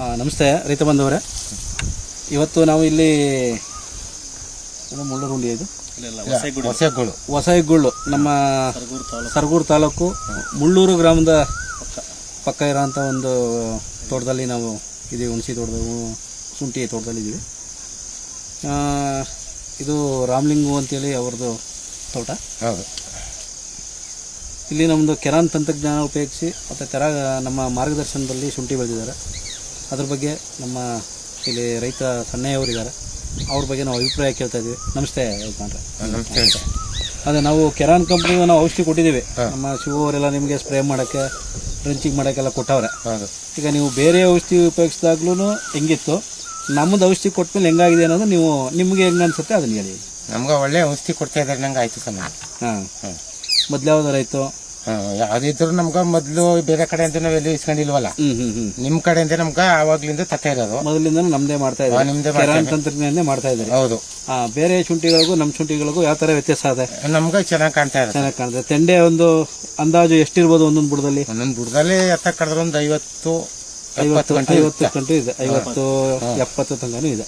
ಆ, ನಮಸ್ತೆ ರೈತ ಬಂಧುವರೇ. ಇವತ್ತು ನಾವು ಇಲ್ಲಿ ಮುಳ್ಳೂರು ಮುಳ್ಳರುಂಡಿ ಇದು? ಹೊಸಗುಳು ಹೊಸಗುಳ್ಳು ನಮ್ಮ ಸರಗೂರು ತಾಲೂಕು. ಮುಳ್ಳೂರು ಗ್ರಾಮದ ಪಕ್ಕ ಇರೋಂಥ ಒಂದು ತೋಟದಲ್ಲಿ ನಾವು ಇದೀವಿ ಹುಣಸಿ ತೋಟದ ಶುಂಠಿ ತೋಟದಲ್ಲಿ ಇದ್ದೀವಿ. ಆ, ಇದು ರಾಮ್ಲಿಂಗು ಅಂತೇಳಿ ಅವ್ರದ್ದು ತೋಟ. ಹೌದು. ಇಲ್ಲಿ ನಮ್ಮದು ಕೆರಾನ್ ತಂತ್ರಜ್ಞಾನ ಉಪಯೋಗಿಸಿ ಮತ್ತು ತೆರ ನಮ್ಮ ಮಾರ್ಗದರ್ಶನದಲ್ಲಿ ಶುಂಠಿ ಬೆಳೆದಿದ್ದಾರೆ. ಅದ್ರ ಬಗ್ಗೆ ನಮ್ಮ ಇಲ್ಲಿ ರೈತ ಸಣ್ಣಯ್ಯವರಿದ್ದಾರೆ. ಅವ್ರ ಬಗ್ಗೆ ನಾವು ಅಭಿಪ್ರಾಯ ಕೇಳ್ತಾ ಇದ್ದೀವಿ ನಮಸ್ತೆ ಯಜಮಾನ್ರೆ. ನಮಸ್ತೆ. ಅದೇ ನಾವು ಕೆರಾನ್ ಕಂಪ್ನಿಗೆ ನಾವು ಔಷಧಿ ಕೊಟ್ಟಿದ್ದೀವಿ. ನಮ್ಮ ಶಿವ ಅವರೆಲ್ಲ ನಿಮಗೆ ಸ್ಪ್ರೇ ಮಾಡೋಕ್ಕೆ ಡ್ರಂಚಿಂಗ್ ಮಾಡೋಕ್ಕೆಲ್ಲ ಕೊಟ್ಟವ್ರೆ. ಈಗ ನೀವು ಬೇರೆ ಔಷಧಿ ಉಪಯೋಗಿಸಿದಾಗ್ಲೂ ಹೆಂಗಿತ್ತು? ನಮ್ಮದು ಔಷಧಿ ಕೊಟ್ಮೇಲೆ ಹೆಂಗಾಗಿದೆ ಅನ್ನೋದು ನೀವು ನಿಮಗೆ ಹೆಂಗೆ ಅನ್ಸುತ್ತೆ ಅದನ್ನ ಹೇಳಿ. ನಮ್ಗೆ ಒಳ್ಳೆ ಔಷಧಿ ಕೊಡ್ತಾ ಇದ್ದಾರೆ ನಂಗೆ ಆಯ್ತು ಸಮಯ ಹಾಂ. ಮೊದ್ಲು ಯಾವ್ದಾರ ಆಯಿತು ಯಾವ್ದಿದ್ರು ನಮ್ಗ ಮೊದ್ಲು ಬೇರೆ ಕಡೆ ಅಂತ ಇಸ್ಕೊಂಡಿಲ್ವಲ್ಲ? ಎಲ್ಲಿ ಇಸ್ಕೊಂಡಿಲ್ವಲ್ಲ ನಿಮ್ ಕಡೆಯಿಂದ ನಮ್ಗ ಆವಾಗ್ಲಿಂದ ತತ್ತ ಇರೋದು. ಮೊದಲಿಂದ ನಮ್ದೇ ಮಾಡ್ತಾ ಇದ್ದಾರೆ. ನಿಮ್ದೇ ಮಾಡ್ತಾ ಇದ್ದೀರಿ. ಹೌದು. ಬೇರೆ ಶುಂಠಿಗಳಿಗೂ ನಮ್ ಶುಂಠಿಗಳಿಗೂ ಯಾವ ತರ ವ್ಯತ್ಯಾಸ ಇದೆ? ನಮ್ಗ ಚೆನ್ನಾಗಿ ಕಾಣ್ತಾ ಇದೆ ಚೆನ್ನಾಗಿ ಕಾಣ್ತದೆ ತೆಂಡೆ ಒಂದು ಅಂದಾಜು ಎಷ್ಟಿರ್ಬೋದು ಒಂದೊಂದು ಬುಡದಲ್ಲಿ? ಒಂದೊಂದು ಬುಡದಲ್ಲಿ ಎತ್ತ ಕಳೆದ್ರೆ ಒಂದು ಐವತ್ತು ಐವತ್ತು ಗಂಟೆ ಐವತ್ತು ಗಂಟೆ ಇದೆ. ಐವತ್ತು. ಎಪ್ಪತ್ತು ತನಕನೂ ಇದೆ.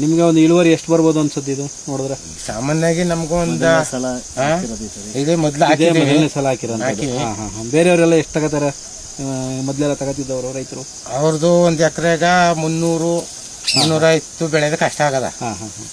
ನಿಮ್ಗೆ ಒಂದು ಇಳುವರಿ ಎಷ್ಟು ಬರ್ಬೋದು ಅನ್ಸುತ್ತೆ ಇದು ನೋಡಿದ್ರೆ? ಸಾಮಾನ್ಯವಾಗಿ ನಮ್ಗೆ ಒಂದು ಹಾ? ಇದೇ ಮೊದಲು ಇದೇ ಹಾಕಿದ್ದೀವಿ. ಮೊದಲನೇ ಸಲ ಬೇರೆಯವರೆಲ್ಲ ಎಷ್ಟು ತಗೋತಾರೆ? ಮೊದ್ಲೆಲ್ಲ ತಗೋತಿದ್ದವರು ರೈತರು? ಅವ್ರದ್ದು ಒಂದು ಎಕರೆಗ ಮುನ್ನೂರು ಮುನ್ನೂರ ಇತ್ತು ಬೆಳೆದ ಕಷ್ಟ ಆಗದ. ಹಾಂ ಹಾಂ ಹಾಂ.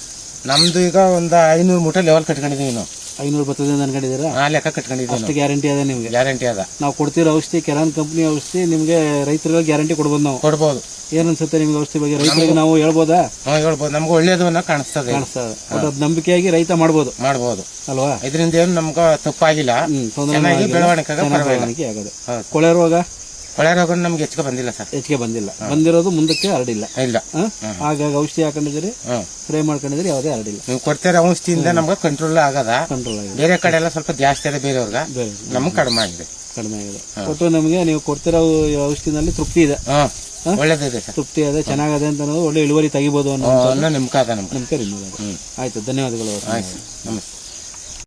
ನಮ್ದು ಈಗ ಒಂದು ಐನೂರು ಮೂಟೆ ಲೆವೆಲ್ ಕಟ್ಕೊಂಡಿದ್ದೀವಿ ನಾವು. ಐನೂರು ಬರ್ತದೆ ಅನ್ಕೊಂಡಿದ್ದೀರಾ? ಆ ಲೆಕ್ಕ ಕಟ್ಕೊಂಡಿದೀವಿ ಅಷ್ಟು ಗ್ಯಾರಂಟಿ ಅದ ನಿಮಗೆ? ಗ್ಯಾರಂಟಿ ಅದ. ನಾವು ಕೊಡ್ತಿರೋ ಔಷಧಿ ಕೆರಾನ್ ಕಂಪ್ನಿ ಔಷಧಿ ನಿಮಗೆ ರೈತರಿಗೆ ಗ್ಯಾರಂಟಿ ಕೊಡ್ಬೋದು ನಾವು. ಕೊಡ್ಬೋದು. ಏನ್ ಅನ್ಸುತ್ತೆ ನಿಮ್ಗೆ ಔಷಧಿ ಬಗ್ಗೆ? ರೈತರಿಗೆ ನಾವು ಹೇಳ್ಬೋದಾ? ಹೇಳ್ಬೋದು. ನಮ್ಗೆ ಒಳ್ಳೇದು ಅನ್ನೋ ಕಾಣಿಸ್ತದೆ. ಕಾಣಿಸ್ತದೆ. ಇದೆ ಬಟ್ ಅದು ನಂಬಿಕೆಯಾಗಿ ರೈತ ಮಾಡ್ಬೋದು. ಮಾಡ್ಬೋದು. ಅಲ್ವಾ? ಇದರಿಂದ ಏನು ನಮ್ಗೆ ತಪ್ಪಾಗಿಲ್ಲ. ಹ್ಮ್ ತೊಂದರೆ ಚೆನ್ನಾಗಿ ಬೆಳವಣಿಗೆ ಬೆಳವಣಿಗೆ ಆಗೋದು. ಹೌದು. ಕೊಳೆ ರೋಗ? ಕೊಳೆ ರೋಗ ನಮ್ಗೆ ಹೆಚ್ಚಿಗೆ ಬಂದಿಲ್ಲ ಸರ್. ಹೆಚ್ಚಿಗೆ ಬಂದಿಲ್ಲ. ಬಂದಿರೋದು ಮುಂದಕ್ಕೆ ಹರಡಿಲ್ಲ. ಇಲ್ಲ? ಹಾಗಾಗಿ ಔಷಧಿ ಹಾಕೊಂಡಿದ್ದೀರಿ? ಫ್ರೈ ಸ್ಪ್ರೇ ಮಾಡ್ಕೊಂಡಿದ್ದೀರಿ ಯಾವುದೇ ಹರಡಿಲ್ಲ. ನೀವು ಕೊಡ್ತೀರ ಔಷಧಿಯಿಂದ ನಮ್ಗೆ ಕಂಟ್ರೋಲ್ ಆಗದ. ಕಂಟ್ರೋಲ್ ಆಗಿದೆ. ಬೇರೆ ಕಡೆ ಎಲ್ಲ ಸ್ವಲ್ಪ ಜಾಸ್ತಿ ಇದೆ ಬೇರೆಯವ್ರಿಗೆ ಬೇರೆ ನಮ್ಗೆ ಕಡಿಮೆ ಆಗಿದೆ. ಕಡಿಮೆ ಆಗಿದೆ. ಒಟ್ಟು ನಮಗೆ ನೀವು ಕೊಡ್ತಿರೋ ಔಷಧಿನಲ್ಲಿ ತೃಪ್ತಿ ಇದೆ. ಒಳ್ಳೇದಿದೆ ಸರ್. ತೃಪ್ತಿ ಇದೆ ಚೆನ್ನಾಗದೆ ಅಂತ ಅನ್ನೋದು ಒಳ್ಳೆ ಇಳುವರಿ ತೆಗಿಬೋದು ಅನ್ನೋ ನಂಬಿಕೆ ಅದ. ನಂಬಿಕೆ ಆಯ್ತು ಧನ್ಯವಾದಗಳು. ನಮಸ್ತೆ.